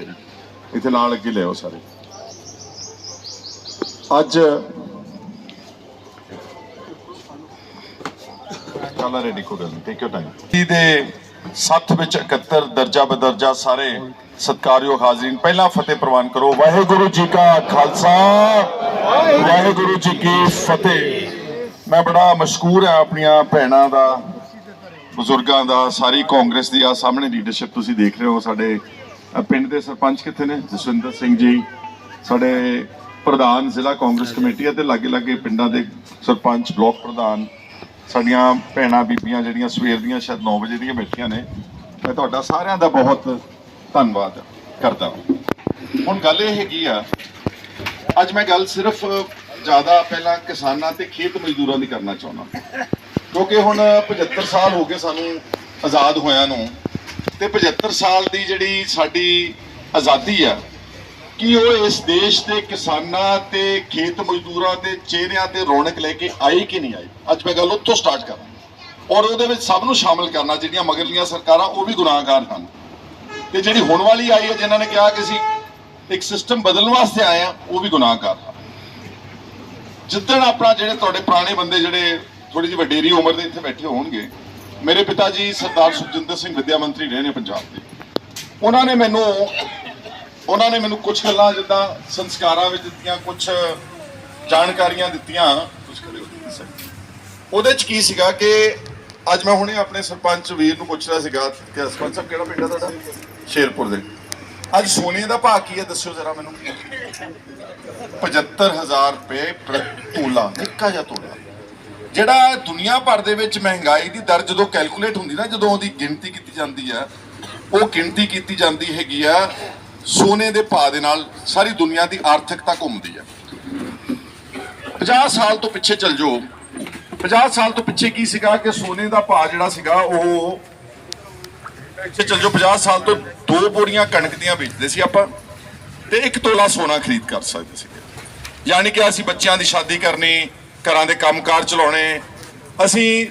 ਇੱਥੇ ਇੱਥੇ ਨਾਲ ਅੱਗੇ ਲਿਆਓ ਸਾਰੇ। ਅੱਜ ਕਾਲਾ ਰੈਡੀ ਕੋ ਗੱਲ ਟੇਕ ਯੋਰ ਟਾਈਮ ਦੇ ਸੱਤ ਵਿੱਚ 71 ਦਰਜਾ ਬਦਰਜਾ ਸਾਰੇ ਸਤਿਕਾਰਯੋਗ ਹਾਜ਼ਰੀਨ, ਪਹਿਲਾਂ ਫਤਿਹ ਪ੍ਰਵਾਨ ਕਰੋ। ਵਾਹਿਗੁਰੂ ਜੀ ਕਾ ਖਾਲਸਾ, ਵਾਹਿਗੁਰੂ ਜੀ ਕੀ ਫਤਿਹ। ਮੈਂ ਬੜਾ ਮਸ਼ਕੂਰ ਹਾਂ ਆਪਣੀਆਂ ਭੈਣਾਂ ਦਾ, ਬਜ਼ੁਰਗਾਂ ਦਾ, ਸਾਰੀ ਕਾਂਗਰਸ ਦੀ ਆ ਸਾਹਮਣੇ ਲੀਡਰਸ਼ਿਪ ਤੁਸੀਂ ਦੇਖ ਰਹੇ ਹੋ ਸਾਡੇ ਪਿੰਡ ਦੇ ਸਰਪੰਚ ਕਿੱਥੇ ਨੇ? ਜਸਵਿੰਦਰ ਸਿੰਘ ਜੀ, ਸਾਡੇ ਪ੍ਰਧਾਨ ਜ਼ਿਲ੍ਹਾ ਕਾਂਗਰਸ ਕਮੇਟੀ ਅਤੇ ਲਾਗੇ ਲਾਗੇ ਪਿੰਡਾਂ ਦੇ ਸਰਪੰਚ, ਬਲਾਕ ਪ੍ਰਧਾਨ, ਸਾਡੀਆਂ ਭੈਣਾਂ, ਬੀਬੀਆਂ ਜਿਹੜੀਆਂ ਸਵੇਰ ਦੀਆਂ ਸ਼ਾਇਦ 9 ਵਜੇ ਦੀਆਂ ਬੈਠੀਆਂ ਨੇ। ਮੈਂ ਤੁਹਾਡਾ ਸਾਰਿਆਂ ਦਾ ਬਹੁਤ ਧੰਨਵਾਦ ਕਰਦਾ ਹਾਂ। ਹੁਣ ਗੱਲ ਇਹ ਹੈਗੀ ਆ, ਅੱਜ ਮੈਂ ਗੱਲ ਸਿਰਫ ਜ਼ਿਆਦਾ ਪਹਿਲਾਂ ਕਿਸਾਨਾਂ ਤੇ ਖੇਤ ਮਜ਼ਦੂਰਾਂ ਦੀ ਕਰਨਾ ਚਾਹੁੰਦਾ। ਕਿਉਂਕਿ ਹੁਣ 75 ਸਾਲ ਹੋ ਗਏ ਸਾਨੂੰ ਆਜ਼ਾਦ ਹੋਇਆਂ ਨੂੰ। ਤੇ 75 ਸਾਲ ਦੀ ਜਿਹੜੀ ਸਾਡੀ ਆਜ਼ਾਦੀ ਆ, ਕਿ ਉਹ ਇਸ ਦੇਸ਼ ਦੇ ਕਿਸਾਨਾਂ ਤੇ ਖੇਤ ਮਜ਼ਦੂਰਾਂ ਦੇ ਚਿਹਰਿਆਂ ਤੇ ਰੌਣਕ ਲੈ ਕੇ ਆਈ ਕਿ ਨਹੀਂ ਆਈ? ਅੱਜ ਮੈਂ ਗੱਲ ਉੱਥੋਂ ਸਟਾਰਟ ਕਰਾਂ ਔਰ ਉਹਦੇ ਵਿੱਚ ਸਭ ਨੂੰ ਸ਼ਾਮਲ ਕਰਨਾ, ਜਿਹੜੀਆਂ ਮਗਰਲੀਆਂ ਸਰਕਾਰਾਂ, ਉਹ ਵੀ ਗੁਨਾਹਗਾਰ ਹਨ। ਤੇ ਜਿਹੜੀ ਹੁਣ ਵਾਲੀ ਆਈ ਹੈ, ਜਿਨ੍ਹਾਂ ਨੇ ਕਿਹਾ ਕਿ ਅਸੀਂ ਇੱਕ ਸਿਸਟਮ ਬਦਲਣ ਵਾਸਤੇ ਆਏ ਆ ਉਹ ਵੀ ਗੁਨਾਹਗਾਰ ਹਨ। ਜਿੱਦਣ ਆਪਣਾ ਜਿਹੜੇ ਤੁਹਾਡੇ ਪੁਰਾਣੇ ਬੰਦੇ, ਜਿਹੜੇ ਥੋੜੀ ਜਿਹੀ ਵਡੇਰੀ ਉਮਰ ਦੇ ਇੱਥੇ ਬੈਠੇ ਹੋਣਗੇ ਮੇਰੇ ਪਿਤਾ ਜੀ ਸਰਦਾਰ ਸੁਖਜਿੰਦਰ ਸਿੰਘ ਵਿੱਦਿਆ ਮੰਤਰੀ ਰਹੇ ਨੇ ਪੰਜਾਬ ਦੇ। ਉਹਨਾਂ ਨੇ ਮੈਨੂੰ, ਉਹਨਾਂ ਨੇ ਮੈਨੂੰ ਕੁਝ ਗੱਲਾਂ ਜਿੱਦਾਂ ਸੰਸਕਾਰਾਂ ਵਿੱਚ ਦਿੱਤੀਆਂ ਕੁਝ ਜਾਣਕਾਰੀਆਂ ਦਿੱਤੀਆਂ। ਕੁਝ ਕਰਿਓ ਉਹਦੇ ਚ ਕੀ ਸੀਗਾ ਕਿ ਅੱਜ ਮੈਂ ਹੁਣੇ ਆਪਣੇ ਸਰਪੰਚ ਵੀਰ ਨੂੰ ਪੁੱਛ ਰਿਹਾ ਸੀਗਾ, ਕਿ ਸਰਪੰਚ ਸਾਹਿਬ, ਕਿਹੜਾ ਪਿੰਡ ਹੈ ਤੁਹਾਡਾ? ਸ਼ੇਰਪੁਰ ਦੇ। ਅੱਜ ਸੋਨੇ ਦਾ ਭਾਅ ਕੀ ਹੈ, ਦੱਸਿਓ ਜ਼ਰਾ ਮੈਨੂੰ। 75000 ਰੁਪਏ ਪ੍ਰਤੀ ਤੋਲਾ ਨਿੱਕਾ ਜਿਹਾ ਤੋਲਾ। ਜਿਹੜਾ ਦੁਨੀਆ ਭਰ ਦੇ ਵਿੱਚ ਮਹਿੰਗਾਈ ਦੀ ਦਰ ਜਦੋਂ ਕੈਲਕੂਲੇਟ ਹੁੰਦੀ ਨਾ, ਜਦੋਂ ਉਹਦੀ ਗਿਣਤੀ ਕੀਤੀ ਜਾਂਦੀ ਆ, ਉਹ ਗਿਣਤੀ ਕੀਤੀ ਜਾਂਦੀ ਹੈਗੀ ਆ, ਸੋਨੇ ਦੇ ਭਾਅ ਦੇ ਨਾਲ ਸਾਰੀ ਦੁਨੀਆ ਦੀ ਆਰਥਿਕਤਾ ਘੁੰਮਦੀ ਆ। 50 ਸਾਲ ਤੋਂ ਪਿੱਛੇ ਚੱਲ ਜਾਓ। 50 ਸਾਲ ਤੋਂ ਪਿੱਛੇ ਕੀ ਸੀਗਾ ਕਿ ਸੋਨੇ ਦਾ ਭਾਅ ਜਿਹੜਾ ਸੀਗਾ, ਉਹ ਪਿੱਛੇ ਚੱਲ ਜਾਓ। 50 ਸਾਲ ਤੋਂ ਦੋ ਬੋਰੀਆਂ ਕਣਕ ਦੀਆਂ ਵੇਚਦੇ ਸੀ ਆਪਾਂ ਤੇ ਇੱਕ ਤੋਲਾ ਸੋਨਾ ਖਰੀਦ ਕਰ ਸਕਦੇ ਸੀ ਯਾਨੀ ਕਿ ਅਸੀਂ ਬੱਚਿਆਂ ਦੀ ਸ਼ਾਦੀ ਕਰਨੀ ਘਰਾਂ ਦੇ ਕੰਮਕਾਰ ਚਲਾਉਣੇ। ਅਸੀਂ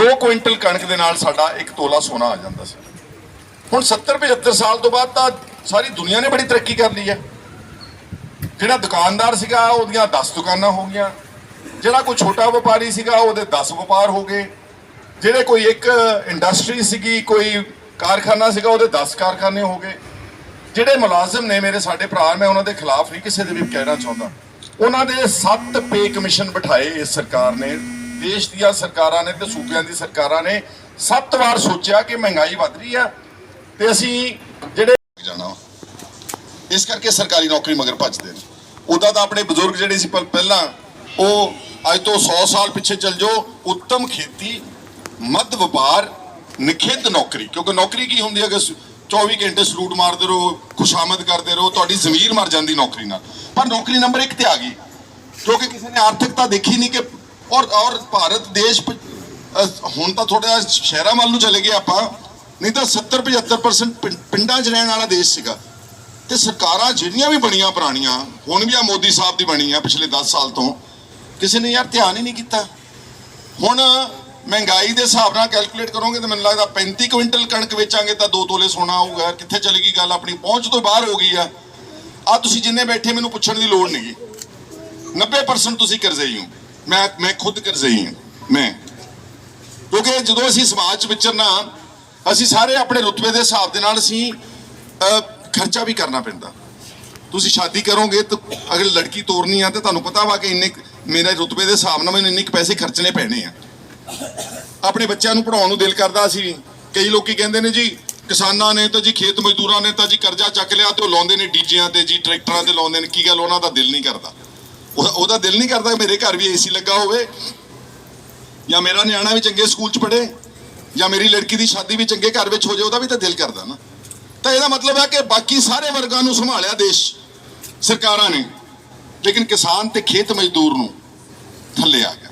2 ਕੁਇੰਟਲ ਕਣਕ ਦੇ ਨਾਲ ਸਾਡਾ ਇੱਕ ਤੋਲਾ ਸੋਨਾ ਆ ਜਾਂਦਾ ਸੀ। ਹੁਣ 70 75 ਸਾਲ ਤੋਂ ਬਾਅਦ ਤਾਂ ਸਾਰੀ ਦੁਨੀਆ ਨੇ ਬੜੀ ਤਰੱਕੀ ਕਰ ਲਈ ਹੈ। ਜਿਹੜਾ ਦੁਕਾਨਦਾਰ ਸੀਗਾ, ਉਹਦੀਆਂ 10 ਦੁਕਾਨਾਂ ਹੋ ਗਈਆਂ। ਜਿਹੜਾ ਕੋਈ ਛੋਟਾ ਵਪਾਰੀ ਸੀਗਾ, ਉਹਦੇ 10 ਵਪਾਰ ਹੋ ਗਏ। ਜਿਹੜੇ ਕੋਈ ਇੱਕ ਇੰਡਸਟਰੀ ਸੀਗੀ, ਕੋਈ ਕਾਰਖਾਨਾ ਸੀਗਾ, ਉਹਦੇ 10 ਕਾਰਖਾਨੇ ਹੋ ਗਏ। ਜਿਹੜੇ ਮੁਲਾਜ਼ਮ ਨੇ ਮੇਰੇ ਸਾਡੇ ਭਰਾ, ਮੈਂ ਉਹਨਾਂ ਦੇ ਖਿਲਾਫ ਨਹੀਂ ਕਿਸੇ ਦੇ ਵੀ ਕਹਿਣਾ ਚਾਹੁੰਦਾ। ਉਹਨਾਂ ਦੇ 7 ਪੇ ਕਮਿਸ਼ਨ ਬਿਠਾਏ ਇਸ ਸਰਕਾਰ ਨੇ, ਦੇਸ਼ ਦੀਆਂ ਸਰਕਾਰਾਂ ਨੇ ਤੇ ਸੂਬਿਆਂ ਦੀ ਸਰਕਾਰਾਂ ਨੇ। 7 ਵਾਰ ਸੋਚਿਆ ਕਿ ਮਹਿੰਗਾਈ ਵੱਧ ਰਹੀ ਆ ਤੇ ਅਸੀਂ ਜਿਹੜੇ ਜਾਣਾ ਇਸ ਕਰਕੇ ਸਰਕਾਰੀ ਨੌਕਰੀ ਮਗਰ ਭੱਜਦੇ ਨੇ। ਉਦਾਂ ਤਾਂ ਆਪਣੇ ਬਜ਼ੁਰਗ ਜਿਹੜੇ ਸੀ ਪਹਿਲਾਂ, ਉਹ ਅੱਜ ਤੋਂ 100 ਸਾਲ ਪਿੱਛੇ ਚੱਲ ਜਾਓ, ਉੱਤਮ ਖੇਤੀ, ਮੱਧ ਵਪਾਰ, ਨਿਖੇਧ ਨੌਕਰੀ, ਕਿਉਂਕਿ ਨੌਕਰੀ ਕੀ ਹੁੰਦੀ ਹੈ? ਕਿ 24 ਘੰਟੇ ਸਲੂਟ ਮਾਰਦੇ ਰਹੋ, ਖੁਸ਼ਾਮਦ ਕਰਦੇ ਰਹੋ, ਤੁਹਾਡੀ ਜ਼ਮੀਰ ਮਰ ਜਾਂਦੀ ਨੌਕਰੀ ਨਾਲ। ਪਰ ਨੌਕਰੀ ਨੰਬਰ 1 ਤੇ ਆ ਗਈ ਕਿਉਂਕਿ ਕਿਸੇ ਨੇ ਆਰਥਿਕਤਾ ਦੇਖੀ ਨਹੀਂ ਕਿ ਔਰ ਔਰ ਭਾਰਤ ਦੇਸ਼ ਪ- ਹੁਣ ਤਾਂ ਥੋੜਾ ਸ਼ਹਿਰਾਂ ਵੱਲ ਨੂੰ ਚਲੇ ਗਏ ਆਪਾਂ, ਨਹੀਂ ਤਾਂ 70 75% ਪਿੰ- ਪਿੰਡਾਂ 'ਚ ਰਹਿਣ ਵਾਲਾ ਦੇਸ਼ ਸੀਗਾ। ਤੇ ਸਰਕਾਰਾਂ ਜਿਹੜੀਆਂ ਵੀ ਬਣੀਆਂ ਪੁਰਾਣੀਆਂ, ਹੁਣ ਵੀ ਆ ਮੋਦੀ ਸਾਹਿਬ ਦੀ ਬਣੀ ਆ ਪਿਛਲੇ 10 ਸਾਲ ਤੋਂ, ਕਿਸੇ ਨੇ ਯਾਰ ਧਿਆਨ ਹੀ ਨਹੀਂ ਕੀਤਾ। ਹੁਣ ਮਹਿੰਗਾਈ ਦੇ ਹਿਸਾਬ ਨਾਲ ਕੈਲਕੂਲੇਟ ਕਰੋਗੇ ਤਾਂ ਮੈਨੂੰ ਲੱਗਦਾ 35 ਕੁਇੰਟਲ ਕਣਕ ਵੇਚਾਂਗੇ ਤਾਂ 2 ਤੋਲੇ ਸੋਨਾ ਆਊਗਾ ਕਿੱਥੇ ਚਲੀ ਗਈ ਗੱਲ? ਆਪਣੀ ਪਹੁੰਚ ਤੋਂ ਬਾਹਰ ਹੋ ਗਈ ਆ। ਆ ਤੁਸੀਂ ਜਿੰਨੇ ਬੈਠੇ, ਮੈਨੂੰ ਪੁੱਛਣ ਦੀ ਲੋੜ ਨਹੀਂਗੀ 90% ਤੁਸੀਂ ਕਰਜ਼ਈ ਹੋ ਮੈਂ ਮੈਂ ਖੁਦ ਕਰਜ਼ਈ ਹਾਂ ਮੈਂ। ਕਿਉਂਕਿ ਜਦੋਂ ਅਸੀਂ ਸਮਾਜ 'ਚ ਵਿਚਰਨਾ, ਅਸੀਂ ਸਾਰੇ ਆਪਣੇ ਰੁਤਬੇ ਦੇ ਹਿਸਾਬ ਦੇ ਨਾਲ ਅਸੀਂ ਖਰਚਾ ਵੀ ਕਰਨਾ ਪੈਂਦਾ। ਤੁਸੀਂ ਸ਼ਾਦੀ ਕਰੋਗੇ ਤਾਂ ਅਗਰ ਲੜਕੀ ਤੋਰਨੀ ਆ ਤੇ ਤੁਹਾਨੂੰ ਪਤਾ ਵਾ ਕਿ ਇੰਨੇ ਕੁ- ਮੇਰੇ ਰੁਤਬੇ ਦੇ ਹਿਸਾਬ ਨਾਲ ਮੈਨੂੰ ਇੰਨੇ ਕੁ ਪੈਸੇ ਖਰਚਣੇ ਪੈਣੇ ਆ। ਆਪਣੇ ਬੱਚਿਆਂ ਨੂੰ ਪੜਾਉਣ ਨੂੰ ਦਿਲ ਕਰਦਾ ਸੀ। ਕਈ ਲੋਕੀ ਕਹਿੰਦੇ ਨੇ ਜੀ, ਕਿਸਾਨਾਂ ਨੇ ਤਾਂ ਜੀ, ਖੇਤ ਮਜ਼ਦੂਰਾਂ ਨੇ ਤਾਂ ਜੀ, ਕਰਜ਼ਾ ਚੱਕ ਲਿਆ ਤੇ ਉਹ ਲਾਉਂਦੇ ਨੇ ਡੀਜਿਆਂ ਤੇ ਜੀ, ਟਰੈਕਟਰਾਂ ਤੇ ਲਾਉਂਦੇ ਨੇ। ਕੀ ਗੱਲ, ਉਹਨਾਂ ਦਾ ਦਿਲ ਨਹੀਂ ਕਰਦਾ। ਉਹਦਾ ਉਹਦਾ ਦਿਲ ਨਹੀਂ ਕਰਦਾ ਮੇਰੇ ਘਰ ਵੀ ਏਸੀ ਲੱਗਾ ਹੋਵੇ। ਜਾਂ ਮੇਰਾ ਨਿਆਣਾ ਵੀ ਚੰਗੇ ਸਕੂਲ 'ਚ ਪੜ੍ਹੇ, ਜਾਂ ਮੇਰੀ ਲੜਕੀ ਦੀ ਸ਼ਾਦੀ ਵੀ ਚੰਗੇ ਘਰ ਵਿੱਚ ਹੋ ਜਾਏ, ਉਹਦਾ ਵੀ ਤਾਂ ਦਿਲ ਕਰਦਾ ਨਾ। ਤਾਂ ਇਹਦਾ ਮਤਲਬ ਹੈ ਕਿ ਬਾਕੀ ਸਾਰੇ ਵਰਗਾਂ ਨੂੰ ਸੰਭਾਲਿਆ ਦੇਸ਼, ਸਰਕਾਰਾਂ ਨੇ। ਲੇਕਿਨ ਕਿਸਾਨ ਤੇ ਖੇਤ ਮਜ਼ਦੂਰ ਨੂੰ ਥੱਲੇ ਆ ਗਿਆ।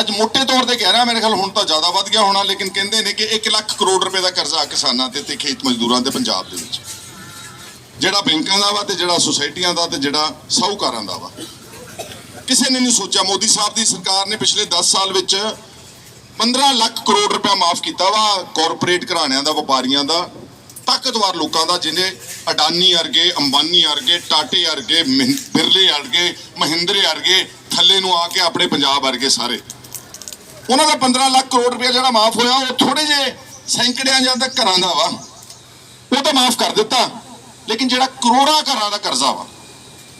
ਅੱਜ ਮੋਟੇ ਤੌਰ ਤੇ ਕਹਿ ਰਿਹਾ, ਮੇਰੇ ਖਿਆਲ ਹੁਣ ਤਾਂ ਜ਼ਿਆਦਾ ਵੱਧ ਗਿਆ ਹੋਣਾ, ਲੇਕਿਨ ਕਹਿੰਦੇ ਨੇ ਕਿ 1 ਲੱਖ ਕਰੋੜ ਰੁਪਏ ਦਾ ਕਰਜ਼ਾ ਕਿਸਾਨਾਂ ਤੇ ਤੇ ਖੇਤ ਮਜ਼ਦੂਰਾਂ ਤੇ ਪੰਜਾਬ ਦੇ ਵਿੱਚ। ਜਿਹੜਾ ਬੈਂਕਾਂ ਦਾ ਵਾ ਤੇ ਜਿਹੜਾ ਸੁਸਾਇਟੀਆਂ ਦਾ ਤੇ ਜਿਹੜਾ ਸਾਹੂਕਾਰਾਂ ਦਾ ਵਾ। ਕਿਸੇ ਨੇ ਨਹੀਂ ਸੋਚਿਆ, ਮੋਦੀ ਸਾਹਿਬ ਦੀ ਸਰਕਾਰ ਨੇ ਪਿਛਲੇ 10 ਸਾਲ ਵਿੱਚ 15 ਲੱਖ ਕਰੋੜ ਰੁਪਇਆ ਮਾਫ ਕੀਤਾ ਵਾ ਕਾਰਪੋਰੇਟ ਘਰਾਣਿਆਂ ਦਾ, ਵਪਾਰੀਆਂ ਦਾ, ਤਾਕਤਵਰ ਲੋਕਾਂ ਦਾ, ਜਿਹਨੇ ਅਡਾਨੀ ਵਰਗੇ, ਅੰਬਾਨੀ ਵਰਗੇ, ਟਾਟੇ ਵਰਗੇ, ਮਹਿੰ- ਬਿਰਲੇ ਵਰਗੇ, ਮਹਿੰਦਰੇ ਵਰਗੇ, ਥੱਲੇ ਨੂੰ ਆ ਕੇ ਆਪਣੇ ਪੰਜਾਬ ਵਰਗੇ ਸਾਰੇ ਉਹਨਾਂ ਦਾ 15 ਲੱਖ ਕਰੋੜ ਰੁਪਏ ਜਿਹੜਾ ਮਾਫ ਹੋਇਆ, ਉਹ ਥੋੜੇ ਜੇ ਸੈਂਕੜਿਆਂ ਜਾਂ ਤਾਂ ਘਰਾਂ ਦਾ ਵਾ। ਉਹ ਤਾਂ ਮਾਫ ਕਰ ਦਿੱਤਾ, ਲੇਕਿਨ ਜਿਹੜਾ ਕਰੋੜਾਂ ਘਰਾਂ ਦਾ ਕਰਜ਼ਾ ਵਾ,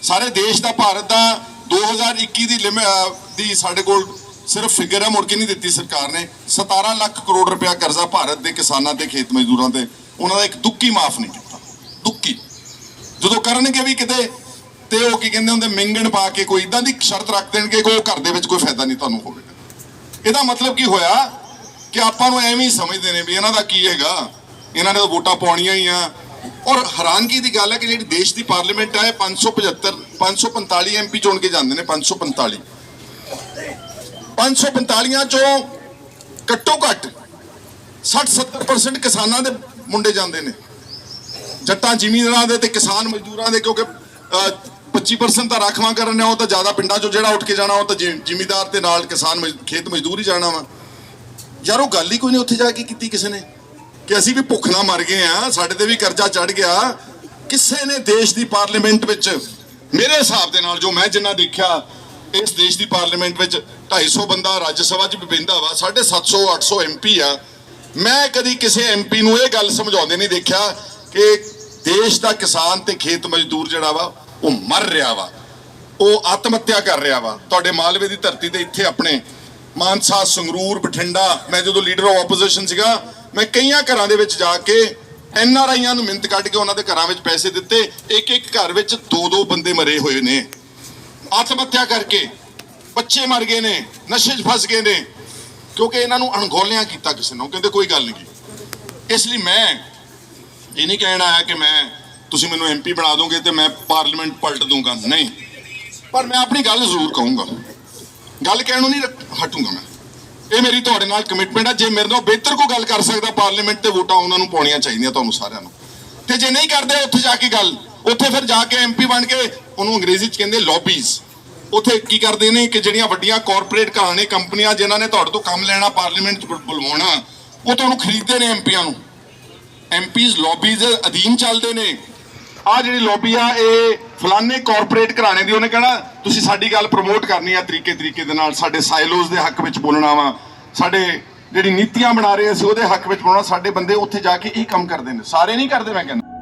ਸਾਰੇ ਦੇਸ਼ ਦਾ, ਭਾਰਤ ਦਾ 2021 ਦੀ ਲਿਮ- ਦੀ ਸਾਡੇ ਕੋਲ ਸਿਰਫ ਫਿਗਰ ਹੈ, ਮੁੜ ਕੇ ਨਹੀਂ ਦਿੱਤੀ ਸਰਕਾਰ ਨੇ। 17 ਲੱਖ ਕਰੋੜ ਰੁਪਇਆ ਕਰਜ਼ਾ ਭਾਰਤ ਦੇ ਕਿਸਾਨਾਂ ਤੇ, ਖੇਤ ਮਜ਼ਦੂਰਾਂ ਤੇ, ਉਹਨਾਂ ਦਾ ਇੱਕ ਦੁੱਕੀ ਮਾਫ ਨਹੀਂ ਕੀਤਾ। ਦੁੱਕੀ ਜਦੋਂ ਕਰਨਗੇ ਵੀ ਕਿਤੇ, ਤੇ ਉਹ ਕੀ ਕਹਿੰਦੇ ਹੁੰਦੇ, ਮਿੰਗਣ ਪਾ ਕੇ ਕੋਈ ਇਦਾਂ ਦੀ ਸ਼ਰਤ ਰੱਖ ਦੇਣਗੇ ਕਿ ਉਹ ਘਰ ਦੇ ਵਿੱਚ ਕੋਈ ਫਾਇਦਾ ਨਹੀਂ ਤੁਹਾਨੂੰ ਹੋਵੇਗਾ। ਇਹਦਾ ਮਤਲਬ ਕੀ ਹੋਇਆ ਕਿ ਆਪਾਂ ਨੂੰ ਐਵੇਂ ਹੀ ਸਮਝਦੇ ਨੇ ਵੀ ਇਹਨਾਂ ਦਾ ਕੀ ਹੈਗਾ? ਇਹਨਾਂ ਨੇ ਤਾਂ ਵੋਟਾਂ ਪਾਉਣੀਆਂ ਹੀ ਆ। ਔਰ ਹੈਰਾਨਗੀ ਦੀ ਗੱਲ ਹੈ ਕਿ ਜਿਹੜੀ ਦੇਸ਼ ਦੀ ਪਾਰਲੀਮੈਂਟ ਹੈ 575 545 ਐਮਪੀ ਚੁਣ ਕੇ ਜਾਂਦੇ ਨੇ 545 545 ਚੋਂ ਘੱਟੋ ਘੱਟ 60 70% ਕਿਸਾਨਾਂ ਦੇ ਮੁੰਡੇ ਜਾਂਦੇ ਨੇ। ਜੱਟਾਂ ਜ਼ਿਮੀਂਦਾਰਾਂ ਦੇ ਤੇ ਕਿਸਾਨ ਮਜ਼ਦੂਰਾਂ ਦੇ, ਕਿਉਂਕਿ 25% ਤਾਂ ਰਾਖਵਾਂ ਕਰਨ ਨੇ ਉਹ ਤਾਂ ਜ਼ਿਆਦਾ ਪਿੰਡਾਂ ਚੋਂ ਜਿਹੜਾ ਉੱਠ ਕੇ ਜਾਣਾ, ਉਹ ਤਾਂ ਜ਼ਿਮੀਦਾਰ ਜ਼ਿਮੀਂਦਾਰ ਤੇ ਨਾਲ ਕਿਸਾਨ ਖੇਤ ਮਜ਼ਦੂਰ ਹੀ ਜਾਣਾ ਵਾ। ਯਾਰ ਉਹ ਗੱਲ ਹੀ ਕੋਈ ਨਹੀਂ ਉੱਥੇ ਜਾ ਕੇ ਕੀਤੀ ਕਿਸੇ ਨੇ। ਕਿ ਅਸੀਂ ਵੀ ਭੁੱਖ ਨਾਲ ਮਰ ਗਏ ਆ, ਸਾਡੇ ਤੇ ਵੀ ਕਰਜ਼ਾ ਚੜ ਗਿਆ। ਕਿਸੇ ਨੇ ਦੇਸ਼ ਦੀ ਪਾਰਲੀਮੈਂਟ ਵਿੱਚ, ਮੇਰੇ ਹਿਸਾਬ ਦੇ ਨਾਲ ਜੋ ਮੈਂ ਜਿੰਨਾ ਦੇਖਿਆ, ਇਸ ਦੇਸ਼ ਦੀ ਪਾਰਲੀਮੈਂਟ ਵਿੱਚ 250 ਬੰਦਾ ਰਾਜ ਸਭਾ 'ਚ ਵੀ ਬਹਿੰਦਾ ਵਾ 750 800 ਐਮਪੀ ਆ। ਮੈਂ ਕਦੀ ਕਿਸੇ ਐਮਪੀ ਨੂੰ ਇਹ ਗੱਲ ਸਮਝਾਉਂਦੇ ਨਹੀਂ ਦੇਖਿਆ ਕਿ ਦੇਸ਼ ਦਾ ਕਿਸਾਨ ਤੇ ਖੇਤ ਮਜ਼ਦੂਰ ਜਿਹੜਾ ਵਾ ਉਹ ਮਰ ਰਿਹਾ ਵਾ। ਉਹ ਆਤਮ ਹੱਤਿਆ ਕਰ ਰਿਹਾ ਵਾ। ਤੁਹਾਡੇ ਮਾਲਵੇ ਦੀ ਧਰਤੀ ਤੇ ਇੱਥੇ ਆਪਣੇ ਮਾਨਸਾ, ਸੰਗਰੂਰ, ਬਠਿੰਡਾ, ਮੈਂ ਜਦੋਂ ਲੀਡਰ ਆਫ ਆਪੋਜੀਸ਼ਨ ਸੀਗਾ, ਮੈਂ ਕਈਆਂ ਘਰਾਂ ਦੇ ਵਿੱਚ ਜਾ ਕੇ ਐਨ ਆਰ ਆਈਆਂ ਨੂੰ ਮਿੰਤ ਕੱਢ ਕੇ ਉਹਨਾਂ ਦੇ ਘਰਾਂ ਵਿੱਚ ਪੈਸੇ ਦਿੱਤੇ। ਇੱਕ ਇੱਕ ਘਰ ਵਿੱਚ ਦੋ ਦੋ ਬੰਦੇ ਮਰੇ ਹੋਏ ਨੇ। ਆਤਮ ਹੱਤਿਆ ਕਰਕੇ ਬੱਚੇ ਮਰ ਗਏ ਨੇ, ਨਸ਼ੇ 'ਚ ਫਸ ਗਏ ਨੇ। ਕਿਉਂਕਿ ਇਹਨਾਂ ਨੂੰ ਅਣਗੌਲਿਆਂ ਕੀਤਾ ਕਿਸੇ ਨੂੰ। ਕਹਿੰਦੇ, ਕੋਈ ਗੱਲ ਨਹੀਂ ਇਸ ਲਈ ਮੈਂ ਇਹ ਨਹੀਂ ਕਹਿਣਾ ਆਇਆ ਕਿ ਮੈਂ ਤੁਸੀਂ ਮੈਨੂੰ ਐਮਪੀ ਬਣਾ ਦੋਗੇ ਤੇ ਮੈਂ ਪਾਰਲੀਮੈਂਟ ਪਲਟ ਦੂੰਗਾ। ਨਹੀਂ। ਪਰ ਮੈਂ ਆਪਣੀ ਗੱਲ ਜ਼ਰੂਰ ਕਹੂੰਗਾ। ਗੱਲ ਕਹਿਣ ਨੂੰ ਨਹੀਂ ਹਟੂੰਗਾ ਮੈਂ। ਇਹ ਮੇਰੀ ਤੁਹਾਡੇ ਨਾਲ ਕਮਿਟਮੈਂਟ ਹੈ ਜੇ ਮੇਰੇ ਨਾਲ ਬਿਹਤਰ ਕੋਈ ਗੱਲ ਕਰ ਸਕਦਾ ਪਾਰਲੀਮੈਂਟ ਤੇ ਵੋਟਾਂ ਉਹਨਾਂ ਨੂੰ ਪਾਉਣੀਆਂ ਚਾਹੀਦੀਆਂ ਤੁਹਾਨੂੰ ਸਾਰਿਆਂ ਨੂੰ। ਤੇ ਜੇ ਨਹੀਂ ਕਰਦੇ, ਉੱਥੇ ਜਾ ਕੇ ਗੱਲ। ਉੱਥੇ ਫਿਰ ਜਾ ਕੇ ਐਮਪੀ ਬਣ ਕੇ ਉਹਨੂੰ ਅੰਗਰੇਜ਼ੀ ਚ ਕਹਿੰਦੇ ਲੌਬੀਜ਼ ਉੱਥੇ ਕੀ ਕਰਦੇ ਨੇ ਕਿ ਜਿਹੜੀਆਂ ਵੱਡੀਆਂ ਕਾਰਪੋਰੇਟ ਘਰਾਂ ਨੇ ਕੰਪਨੀਆਂ ਜਿਨ੍ਹਾਂ ਨੇ ਤੁਹਾਡੇ ਤੋਂ ਕੰਮ ਲੈਣਾ, ਪਾਰਲੀਮੈਂਟ ਚ ਬੁਲਵਾਉਣਾ, ਉਹ ਤੁਹਾਨੂੰ ਖਰੀਦਦੇ ਨੇ ਐਮਪੀਆਂ ਨੂੰ। ਐਮਪੀਜ਼ ਲੌਬੀਜ਼ ਅਧੀਨ ਚੱਲਦੇ ਨੇ। ਆ ਜਿਹੜੀ ਲੌਬੀ ਆ, ਇਹ ਫਲਾਨੇ ਕਾਰਪੋਰੇਟ ਘਰਾਣੇ ਦੀ, ਉਹਨੇ ਕਹਿਣਾ, ਤੁਸੀਂ ਸਾਡੀ ਗੱਲ ਪ੍ਰਮੋਟ ਕਰਨੀ ਆ ਤਰੀਕੇ ਤਰੀਕੇ ਦੇ ਨਾਲ, ਸਾਡੇ ਸਾਇਲੋਜ਼ ਦੇ ਹੱਕ ਵਿੱਚ ਬੋਲਣਾ ਵਾ, ਸਾਡੇ ਜਿਹੜੀ ਨੀਤੀਆਂ ਬਣਾ ਰਹੇ ਅਸੀਂ ਉਹਦੇ ਹੱਕ ਵਿੱਚ ਬੋਲਣਾ, ਸਾਡੇ ਬੰਦੇ ਉੱਥੇ ਜਾ ਕੇ ਇਹ ਕੰਮ ਕਰਦੇ ਨੇ। ਸਾਰੇ ਨਹੀਂ ਕਰਦੇ, ਮੈਂ ਕਹਿੰਦਾ।